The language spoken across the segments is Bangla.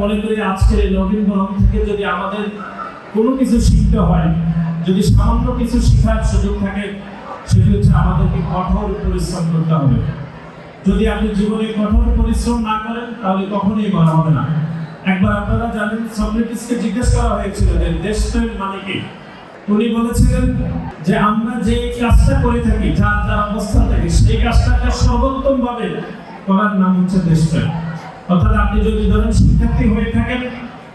মনে করি আজকের এই নবীন বরণ থেকে যদি আমাদের কোনো কিছু শিখতে হয়, যদি সামান্য কিছু শেখার সুযোগ থাকে, সেটি হচ্ছে আমাদেরকে কঠোর পরিশ্রম করতে হবে। যদি আপনি জীবনে কঠোর পরিশ্রম না করেন, তাহলে কখনোই বড় হবে না। একবার আপনারা জানেন, সক্রেটিসকে জিজ্ঞেস করা হয়েছিল যে, দেশপ্রেম মানে কি? উনি বলেছিলেন যে, আমরা যে কাজটা করে থাকি, যার যার অবস্থান থেকে, সেই কাজটাকে সর্বোত্তম ভাবে করার নাম হচ্ছে দেশপ্রেম। অর্থাৎ আপনি যদি ধরেন শিক্ষার্থী হয়ে থাকেন,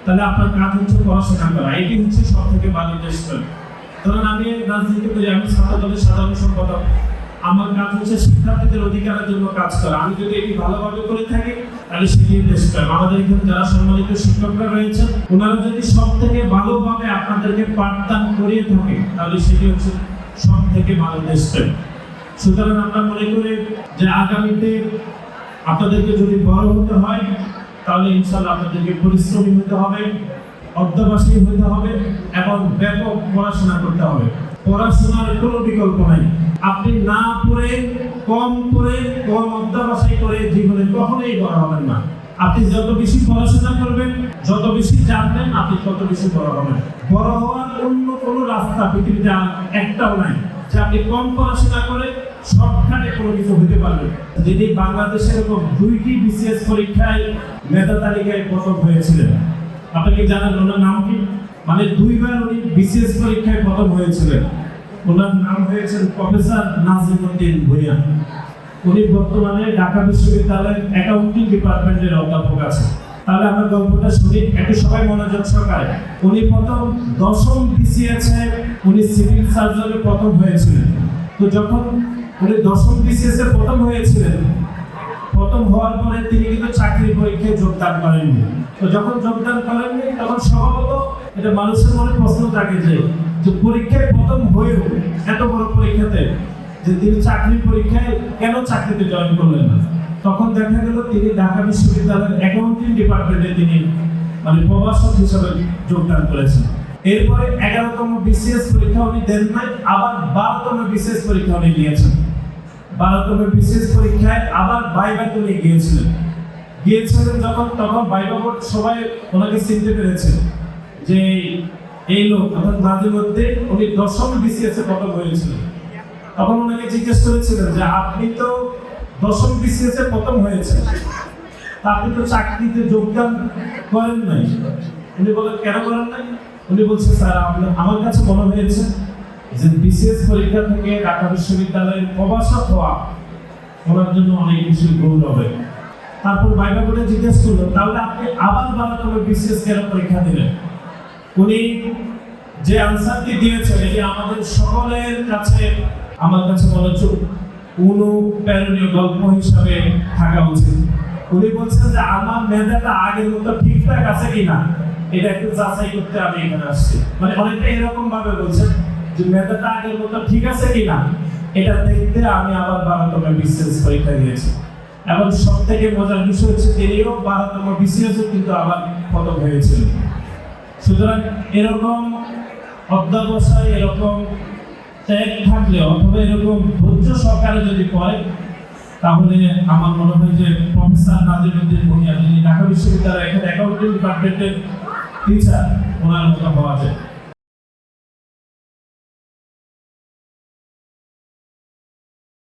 তাহলে আপনার কাজ হচ্ছে পড়াশোনা করা। এটি হচ্ছে সব থেকে ভালো দেশপ্রেম ধরুন আমি রাজনীতি করি, আমি ছাত্র দলের সাধারণ সম্পাদক। আমার কাজ হচ্ছে শিক্ষার্থীদের অধিকারের জন্য কাজ করা। আমি যদি এটি ভালোভাবে করে থাকি, তাহলে সেটি দেশপ্রেম আমাদের এখানে যারা সম্মানিত শিক্ষকরা রয়েছেন, ওনারা যদি সব থেকে ভালোভাবে আপনাদেরকে পাঠদান করিয়ে থাকে, তাহলে সেটি হচ্ছে সব থেকে ভালো দেশপ্রেম সুতরাং আমরা মনে করি যে আগামীতে আপনাদেরকে যদি বড় হতে হয়, তাহলে ইনশাল্লাহ আপনাদেরকে পরিশ্রমী হতে হবে অধ্যবাসী হতে হবে এবং ব্যাপক পড়াশোনা করতে হবে। পড়াশোনার কোনো বিকল্প নাই। আপনি না পড়ে, কম পড়ে, কম অধ্যবাসী করে জীবনে কখনোই বড় হবেন না। আপনি যত বেশি পড়াশোনা করবেন, যত বেশি জানবেন, আপনি তত বেশি বড় হবেন। বড় হওয়ার অন্য কোনো রাস্তা পৃথিবীতে একটাও নাই। যে আপনি কম পড়াশোনা করে শর্টকাটে কোনো হতে পারবে যিনি বাংলাদেশে এরকম দুইটি বিসিএস পরীক্ষায় মেধা তালিকায় প্রথম হয়েছিলেন। আপনাকে জানান, ওনার নাম কি? মানে দুইবার উনি বিসিএস পরীক্ষায় প্রথম হয়েছিলেন। ওনার নাম হয়েছে প্রফেসর নাজিমুদ্দিন ভুইয়া। উনি বর্তমানে ঢাকা বিশ্ববিদ্যালয়ের অ্যাকাউন্টিং ডিপার্টমেন্টের অধ্যাপক আছেন। তাহলে আমরা গল্পটা শুনি। একটু সবাই মনোযোগ সহকারে। উনি প্রথম দশম বিসিএস উনি সিভিল সার্জনে প্রথম হয়েছিলেন। তো যখন উনি দশম বিসিএস এ প্রথম হয়েছিলেন। প্রথম হওয়ার পরে তিনি কিন্তু চাকরি পরীক্ষায় যোগদান করেননি। তো যখন যোগদান করেননি, তখন স্বভাবত এটা মানুষের মনে প্রশ্ন থাকে যে যে পরীক্ষায় প্রথম হয়েও এত বড় পরীক্ষাতে যে তিনি চাকরি পরীক্ষায় কেন চাকরিতে জয়েন করলেন না? তখন দেখা গেল তিনি ঢাকা বিশ্ববিদ্যালয়ের অ্যাকাউন্টিং ডিপার্টমেন্টে তিনি মানে প্রভাষক হিসাবে যোগদান করেছেন। এরপরে এগারোতম বিসিএস পরীক্ষা উনি দেন নাই, আবার বারোতম বিসিএস পরীক্ষা উনি দিয়েছেন। বারোতম বিশেষ পরীক্ষায় আবার বাইবা তুলে গিয়েছিলেন। গিয়েছিলেন যখন, তখন বাইবা বোর্ড সবাই ওনাকে চিনতে পেরেছে যে এই লোক, অর্থাৎ মাঝে মধ্যে উনি দশম বিসিএস এ হয়েছিলেন তখন ওনাকে জিজ্ঞেস করেছিলেন যে, আপনি তো দশম বিসিএস এ প্রথম হয়েছেন আপনি তো চাকরিতে যোগদান করেন নাই। উনি বলেন কেন করেন নাই? উনি বলছেন স্যার, আমার কাছে মনে হয়েছে যে বিসিএস পরীক্ষা থেকে ঢাকা বিশ্ববিদ্যালয়ের প্রবাসক হওয়া ওনার জন্য অনেক কিছু গৌরবের তারপর বাইবা করে জিজ্ঞেস করল, তাহলে আপনি আবার বারোতম বিসিএস কেন পরীক্ষা দিলেন? উনি যে আনসারটি দিয়েছেন, এটি আমাদের সকলের কাছে, আমার কাছে মনে হচ্ছে অনুপ্রেরণীয় গল্প হিসাবে থাকা উচিত। উনি বলছেন যে, আমার মেধাটা আগের মতো ঠিকঠাক আছে কিনা? এটা একটু যাচাই করতে আমি এখানে আসছি। মানে অনেকটা এরকম ভাবে বলছেন যে মেধাটা আগের মতো ঠিক আছে কিনা এটা দেখতে আমি আবার বারোতম বিসিএস পরীক্ষা দিয়েছি। এবং সব থেকে মজার বিষয় হচ্ছে তিনিও বারোতম বিসিএস কিন্তু আবার প্রথম হয়েছিলেন সুতরাং এরকম অধ্যাবসায়, এরকম ত্যাগ থাকলে অথবা এরকম ধৈর্য সহকারে যদি করে তাহলে আমার মনে হয় যে প্রফেসর নাজিরুদ্দিন ভুঁইয়া যিনি ঢাকা বিশ্ববিদ্যালয় এখানে অ্যাকাউন্টিং ডিপার্টমেন্টের টিচার ওনার মতো হওয়া যায়।